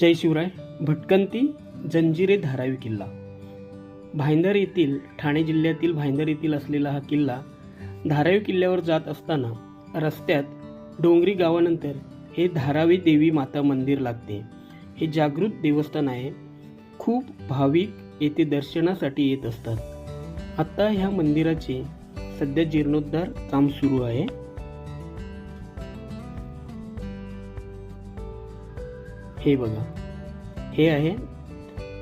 जय शिवराय. भटकंती जंजिरे धारावी किल्ला. भाईंदर येथील ठाणे जिल्ह्यातील भाईंदर येथील असलेला हा किल्ला धारावी किल्ल्यावर जात असताना रस्त्यात डोंगरी गावानंतर हे धारावी देवी माता मंदिर लागते. हे जागृत देवस्थान आहे. खूप भाविक येथे दर्शनासाठी येत असतात. आत्ता ह्या मंदिराचे सध्या जीर्णोद्धार काम सुरू आहे. हे बघा. हे आहे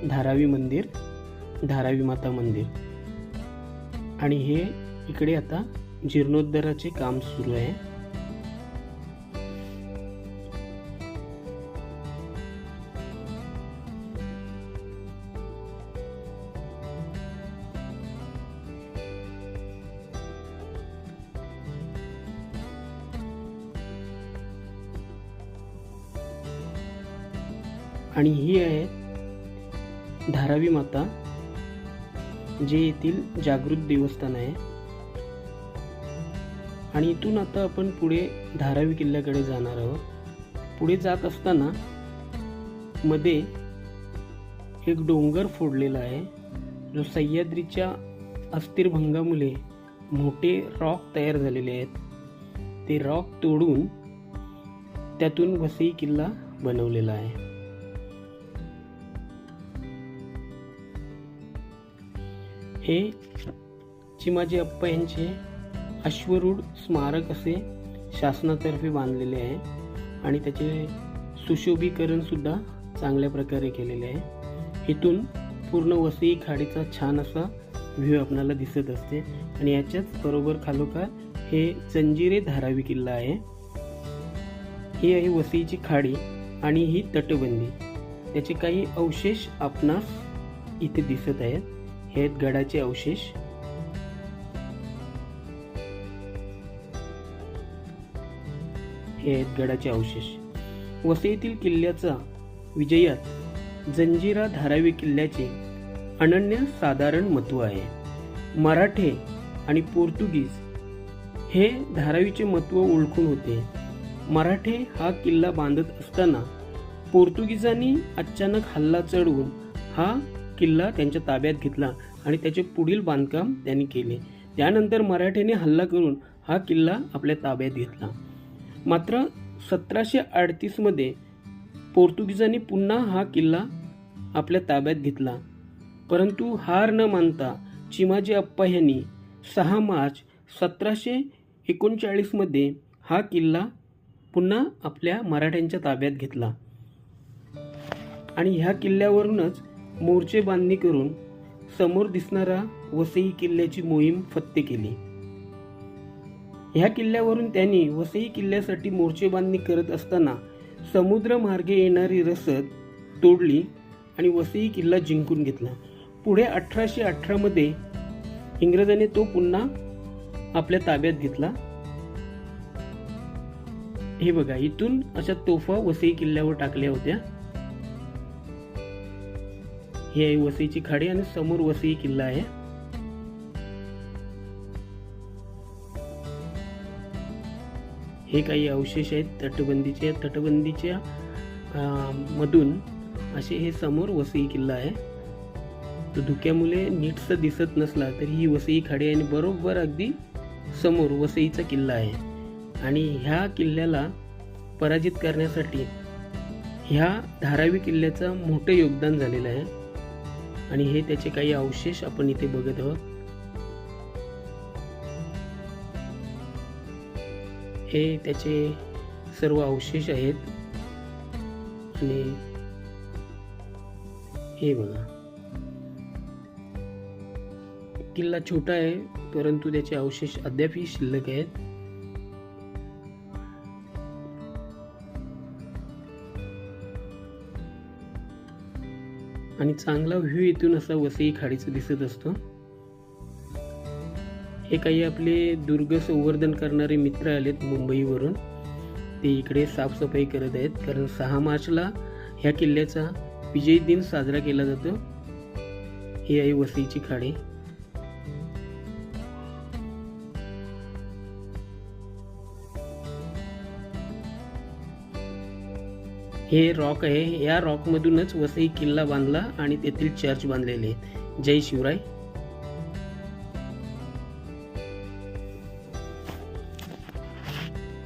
धारावी मंदिर धारावी माता मंदिर. आणि हे इकडे आता जीर्णोद्धाराचे काम सुरू आहे. आणि ही आहे धारावी माता जे येथील जागृत देवस्थान आहे. आणि इथून आता आपण पुढे धारावी किल्ल्याकडे जाणार आहोत. पुढे जात असताना मध्ये एक डोंगर फोडलेला आहे. जो सह्याद्रीच्या अस्थिरभंगामुळे मोठे रॉक तयार झालेले आहेत. ते रॉक तोडून त्यातून वसई किल्ला बनवलेला आहे. हे चिमाजी अप्पा यांचे अश्वरूढ स्मारक असे शासनातर्फे बांधलेले आहे आणि त्याचे सुशोभीकरणसुद्धा चांगल्या प्रकारे केलेले आहे. इथून पूर्ण वसई खाडीचा छान असा व्ह्यू आपल्याला दिसत असते. आणि याच्याच बरोबर खालोखाल हे जंजिरे धारावी किल्ला आहे. ही आहे वसईची खाडी आणि ही तटबंदी. त्याचे काही अवशेष आपणास इथे दिसत आहेत. आहेत गडाचे अवशेष? हे आहेत गडाचे अवशेष. वसईतील किल्ल्याचा विजयात जंजिरा धारावी किल्ल्याचे अनन्य साधारण महत्त्व आहे. मराठे आणि पोर्तुगीज हे धारावीचे महत्त्व ओळखून होते. मराठे हा किल्ला बांधत असताना पोर्तुगीजांनी अचानक हल्ला चढवून हा किल्ला त्यांच्या ताब्यात घेतला. आणि त्याचे पुढील बांधकाम त्यांनी केले. त्यानंतर मराठ्याने हल्ला करून हा किल्ला आपल्या ताब्यात घेतला. मात्र सतराशे अडतीसमध्ये पोर्तुगीजांनी पुन्हा हा किल्ला आपल्या ताब्यात घेतला. परंतु हार न मानता चिमाजी अप्पा यांनी सहा मार्च सतराशे एकोणचाळीसमध्ये हा किल्ला पुन्हा आपल्या मराठ्यांच्या ताब्यात घेतला. आणि ह्या किल्ल्यावरूनच मोर्चे बांधणी करून समोर दिसणारा वसई किल्ल्याची मोहीम फत्ते केली. ह्या किल्ल्यावरून त्यांनी वसई किल्ल्यासाठी मोर्चे बांधणी करत असताना समुद्र मार्गे येणारी रसद तोडली आणि वसई किल्ला जिंकून घेतला. पुढे अठराशे अठरामध्ये इंग्रजांनी तो पुन्हा आपल्या ताब्यात घेतला. हे बघा इथून अशा तोफा वसई किल्ल्यावर टाकल्या होत्या. ही आहे वसईची खाडी आणि समोर वसई किल्ला आहे. हे काही अवशेष आहेत तटबंदीचे. तटबंदीच्या मधून असे हे समोर वसई किल्ला आहे. तो धुक्यामुळे नीटसं दिसत नसला तरी ही वसई खाडी आणि बरोबर अगदी समोर वसईचा किल्ला आहे. आणि ह्या किल्ल्याला पराजित करण्यासाठी ह्या धारावी किल्ल्याचं मोठं योगदान झालेलं आहे. आणि हे त्याचे काही अवशेष आपण इथे बघत आहोत. हे त्याचे सर्व अवशेष आहेत. आणि हे बघा. किल्ला छोटा आहे परंतु त्याचे अवशेष अद्यापही शिल्लक आहेत. आणि चांगला व्ह्यू इथून असा वसई खाडीचा दिसत असतो. हे काही आपले दुर्ग संवर्धन करणारे मित्र आलेत मुंबईवरून. ते इकडे साफसफाई करत आहेत. कारण सहा मार्चला ह्या किल्ल्याचा विजयी दिन साजरा केला जातो. ही आहे वसईची खाडी. हे रॉक आहे. या रॉकमधूनच वसई किल्ला बांधला आणि तेथील चर्च बांधलेले आहेत. जय शिवराय.